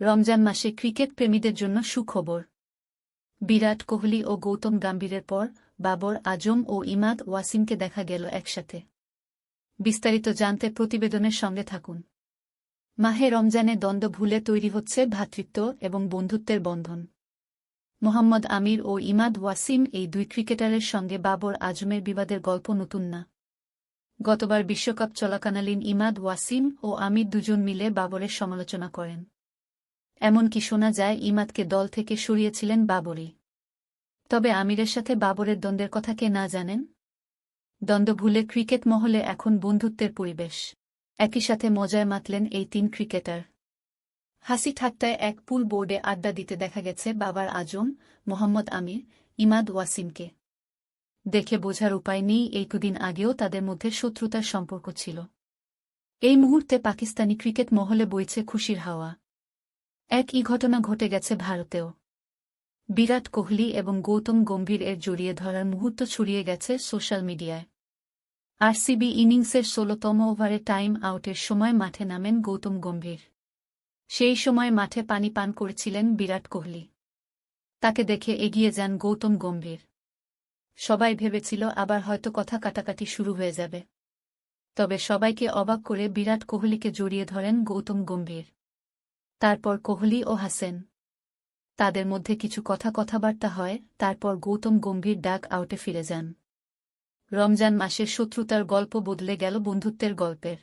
রমজান মাসে ক্রিকেট প্রেমীদের জন্য সুখবর। বিরাট কোহলি ও গৌতম গাম্ভীরের পর বাবর আজম ও ইমাদ ওয়াসিমকে দেখা গেল একসাথে। বিস্তারিত জানতে প্রতিবেদনের সঙ্গে থাকুন। মাহে রমজানে দ্বন্দ্ব ভুলে তৈরি হচ্ছে ভ্রাতৃত্ব এবং বন্ধুত্বের বন্ধন। মোহাম্মদ আমির ও ইমাদ ওয়াসিম এই দুই ক্রিকেটারের সঙ্গে বাবর আজমের বিবাদের গল্প নতুন না। গতবার বিশ্বকাপ চলাকালীন ইমাদ ওয়াসিম ও আমির দুজন মিলে বাবরের সমালোচনা করেন। এমনকি শোনা যায়, ইমাদকে দল থেকে সরিয়েছিলেন বাবরই তবে আমিরের সাথে বাবরের দ্বন্দ্বের কথা কে না জানেন? দ্বন্দ্ব ভুলে ক্রিকেট মহলে এখন বন্ধুত্বের পরিবেশ। একই সাথে মজায় মাতলেন এই তিন ক্রিকেটার। হাসি ঠাট্টায় এক পুল বোর্ডে আড্ডা দিতে দেখা গেছে বাবার আজম, মোহাম্মদ আমির, ইমাদ ওয়াসিমকে। দেখে বোঝার উপায় নেই, এই দুদিন আগেও তাদের মধ্যে শত্রুতার সম্পর্ক ছিল। এই মুহূর্তে পাকিস্তানি ক্রিকেট মহলে বইছে খুশির হাওয়া। একই ঘটনা ঘটে গেছে ভারতেও। বিরাট কোহলি এবং গৌতম গম্ভীর এর জড়িয়ে ধরার মুহূর্ত ছড়িয়ে গেছে সোশ্যাল মিডিয়ায়। আরসিবি ইনিংসের ষোলতম ওভারে টাইম আউটের সময় মাঠে নামেন গৌতম গম্ভীর। সেই সময় মাঠে পানি পান করেছিলেন বিরাট কোহলি। তাকে দেখে এগিয়ে যান গৌতম গম্ভীর। সবাই ভেবেছিল আবার হয়তো কথা কাটাকাটি শুরু হয়ে যাবে। তবে সবাইকে অবাক করে বিরাট কোহলিকে জড়িয়ে ধরেন গৌতম গম্ভীর। তারপর কোহলি ও হাসেন। তাদের মধ্যে কিছু কথা কথাবার্তা হয়, তারপর গৌতম গম্ভীর ডাক আউটে ফিরে যান। রমজান মাসের শত্রুতার গল্প বদলে গেল বন্ধুত্বের গল্পের।